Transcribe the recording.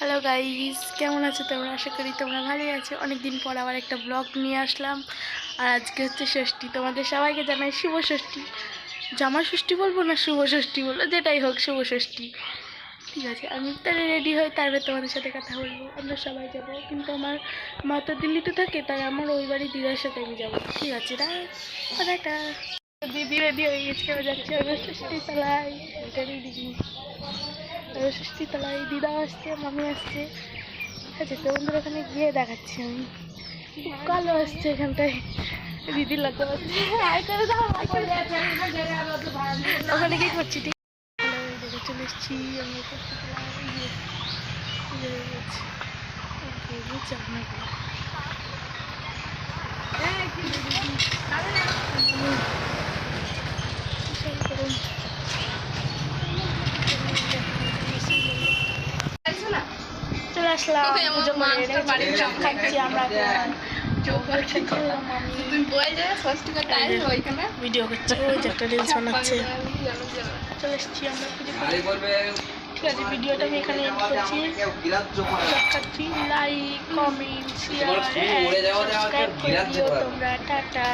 Hello guys কেমন আছো তোমরা? আশা করি তোমরা ভালোই আছো। অনেকদিন পর আবার একটা ব্লগ নিয়ে আসলাম। আর আজকে হচ্ছে ষষ্ঠী। তোমাদের সবাইকে জানাই শুভ ষষ্ঠী। জামা ষষ্ঠী বলব না শুভ ষষ্ঠী বলব? যেটাই হোক, শুভ ষষ্ঠী। ঠিক আছে, আমি তাহলে রেডি হই তারপরে তোমাদের সাথে কথা বলব। আমরা সবাই যাব। কিন্তু আমার মা তো দিল্লিতে থাকে, তাই আমার ওই বাড়ি দিদার সাথে আমি যাব। ঠিক আছে দিদি রেডি হয়ে গেছে যাচ্ছে। ষষ্ঠী এটা দিদি ষষ্ঠী তলায় দিদা আসছে মামি আসছে ঠিক আছে তোমাদের ওখানে গিয়ে দেখাচ্ছি আমি কালো আসছে এখানটায় দিদি লাগতে পারছে। ওখানে কি করছি ঠিক চলে এসেছি আমরা ষষ্ঠী তলায় এই যে, এই যে হয়ে গেছে। আসলাম পুজো করে রেডি খাচ্ছি আমরা ভিডিও করছে ওই যে একটা রিলস বানাচ্ছে। চলে এসেছি আমরা পুজো ঠিক আছে ভিডিওটা আমি এখানে এন্ড করছি। খাচ্ছি লাইক কমেন্ট শেয়ার সাবস্ক্রাইব করে দিও তোমরা। টাটা।